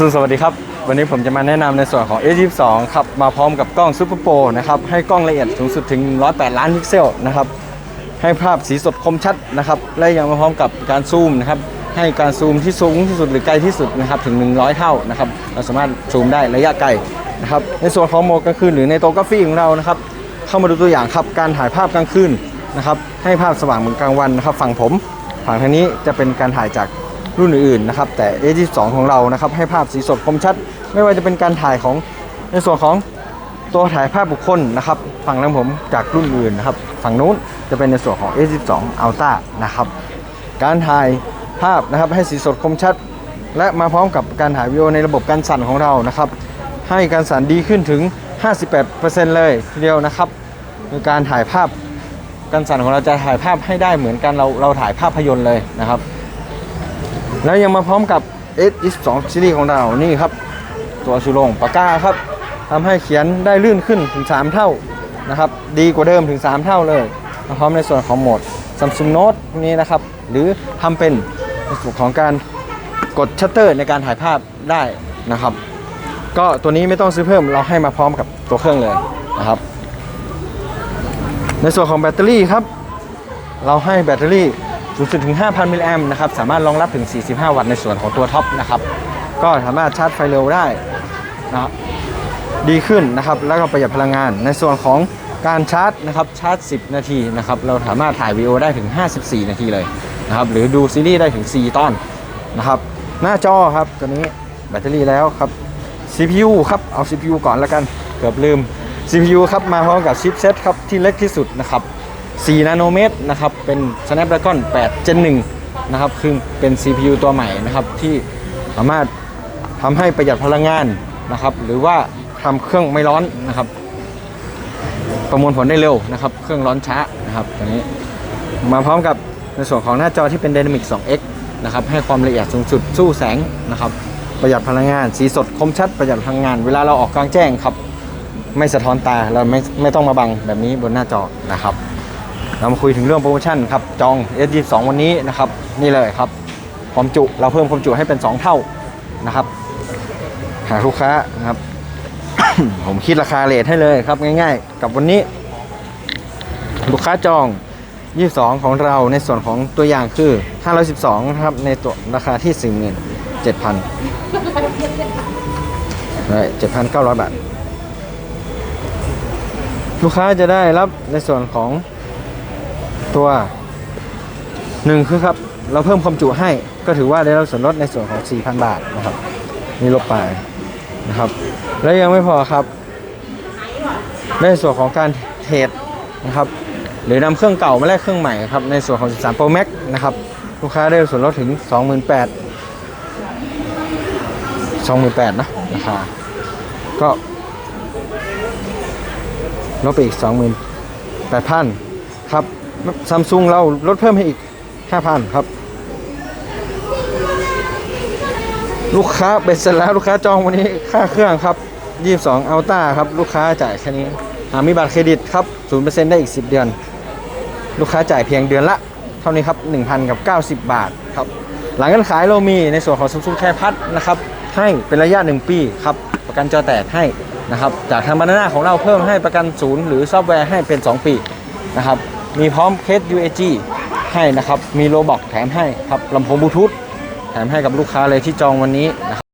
สวัสดีครับ วันนี้ผมจะมาแนะนำในส่วนของ A22 ครับ มาพร้อมกับกล้องซูเปอร์โปรนะครับ ให้กล้องละเอียดสูงสุดถึง 108 ล้านพิกเซลนะครับ ให้ภาพสีสดคมชัดนะครับ และยังมาพร้อมกับการซูมนะครับ ให้การซูมที่สูงที่สุดหรือไกลที่สุดนะครับถึง 100 เท่านะครับ เราสามารถซูมได้ระยะไกลนะครับ ในส่วนของโหมดกลางคืนหรือในโตกราฟีของเรานะครับ เข้ามาดูตัวอย่างครับ การถ่ายภาพกลางคืนนะครับ ให้ภาพสว่างเหมือนกลางวันนะครับ ฝั่งผม ฝั่งทางนี้จะเป็นการถ่ายจาก รุ่นอื่นๆนะครับแต่ A22 ของเรานะครับให้ภาพสีสดคมชัด ไม่ว่าจะเป็นการถ่ายของในส่วนของตัวถ่ายภาพบุคคลนะครับฝั่งทางผมจากรุ่นอื่นนะครับฝั่งนู้นจะเป็นในส่วนของ A22 Ultra นะครับการถ่ายภาพนะครับให้สีสดคมชัด และมาพร้อมกับการถ่ายวิดีโอในระบบการสั่นของเรานะครับให้การสั่นดีขึ้นถึง 58%เลยทีเดียวนะครับในการถ่ายภาพการสั่นของเราจะถ่ายภาพให้ได้เหมือนกันเราเราถ่ายภาพยนตร์เลยนะครับ แล้วยังมาพร้อมกับ S22 ซีรีส์ของเรานี่ครับ ตัวชูโรงปากกาครับทำให้เขียนได้ลื่นขึ้นถึง 3 เท่านะครับ ดีกว่าเดิมถึง 3 เท่าเลยมาพร้อมในส่วนของโหมด Samsung Note นี้นะครับ หรือทำเป็นในส่วนของการกดชัตเตอร์ในการถ่ายภาพได้นะครับ ก็ตัวนี้ไม่ต้องซื้อเพิ่มเราให้มาพร้อมกับตัวเครื่องเลยนะครับ ในส่วนของแบตเตอรี่ครับ เราให้แบตเตอรี่ สูงสุดถึง5,000มิลลิแอมป์นะครับสามารถรองรับถึง 45 วัตต์ในส่วนของตัวท็อปนะครับก็สามารถชาร์จไฟเร็วได้นะครับดีขึ้นนะครับแล้วก็ประหยัดพลังงาน ในส่วนของการชาร์จนะครับชาร์จ 10 นาทีนะครับเราสามารถถ่ายวีดีโอได้ถึง 54 นาทีเลยนะครับหรือดูซีรีส์ได้ถึง 4 ตอนนะครับหน้าจอครับตัวนี้แบตเตอรี่แล้วครับ CPU ครับเอา CPU ก่อนแล้วกันเกือบลืม CPU ครับมาพร้อมกับชิปเซตครับที่เล็กที่สุดนะครับ 4 นาโนเมตรนะครับเป็น Snapdragon 8 Gen 1นะครับคือเป็น CPU ตัวใหม่นะครับที่สามารถทำให้ประหยัดพลังงานนะครับหรือว่าทำเครื่องไม่ร้อนนะครับ ประมวลผลได้เร็วนะครับเครื่องร้อนช้านะครับตัวนี้มาพร้อมกับในส่วนของหน้าจอที่เป็น Dynamic 2X นะครับให้ความละเอียดสูงสุดสู้แสงนะครับประหยัดพลังงาน สีสดคมชัดประหยัดพลังงาน เวลาเราออกกลางแจ้งครับ ไม่สะท้อนตาเราไม่ไม่ต้องมาบังแบบนี้บนหน้าจอนะครับ เรามาคุยถึงเรื่องโปรโมชั่นครับจอง S22 วันนี้นะครับนี่เลยครับความจุเราเพิ่มความจุให้เป็น 2 เท่านะครับ หาลูกค้านะครับ ผมคิดราคาเลทให้เลยครับง่าย ๆ กับวันนี้ ลูกค้าจอง 22 ของเราในส่วนของตัวอย่างคือ 512นะครับในตัวราคาที่ 47,000ได้7,900 บาท ลูกค้าจะได้รับในส่วนของ ตัวหนึ่งคือครับ เราเพิ่มความจุให้ก็ถือว่าได้รับส่วนลดในส่วนของ 4,000 บาทนะครับ นี่ลบไปนะครับ และยังไม่พอครับ ในส่วนของการเทรดนะครับ หรือนำเครื่องเก่ามาแลกเครื่องใหม่ครับ ในส่วนของ 13 Pro Max นะครับ ลูกค้าได้ส่วนลดถึง 28,000 28,000นะราคาก็ลดไปอีก 28,000 ครับ ซัมซุงเราลดเพิ่มให้อีก 5,000 ครับ ลูกค้าเป็นเสร็จแล้วลูกค้าจองวันนี้ค่าเครื่องครับ 22 อัลต้าครับ ลูกค้าจ่ายแค่นี้หามีบัตรเครดิตครับ 0%ได้อีก 10 เดือน ลูกค้าจ่ายเพียงเดือนละ เท่านี้ครับ 1,000 กับ 90 บาทครับ หลังการขายเรามีในส่วนของ Samsung Care Pass นะครับ ให้เป็นระยะ 1 ปีครับ ประกันจอแตกให้นะครับ จากทางบานาน่าของเราเพิ่มให้ประกันศูนย์หรือซอฟต์แวร์ให้เป็น 2 ปีนะครับ มีพร้อมเคส UAG ให้นะครับ มีโลบอกแถมให้ครับลำโพงบลูทูธแถมให้กับลูกค้าเลยที่จองวันนี้นะครับ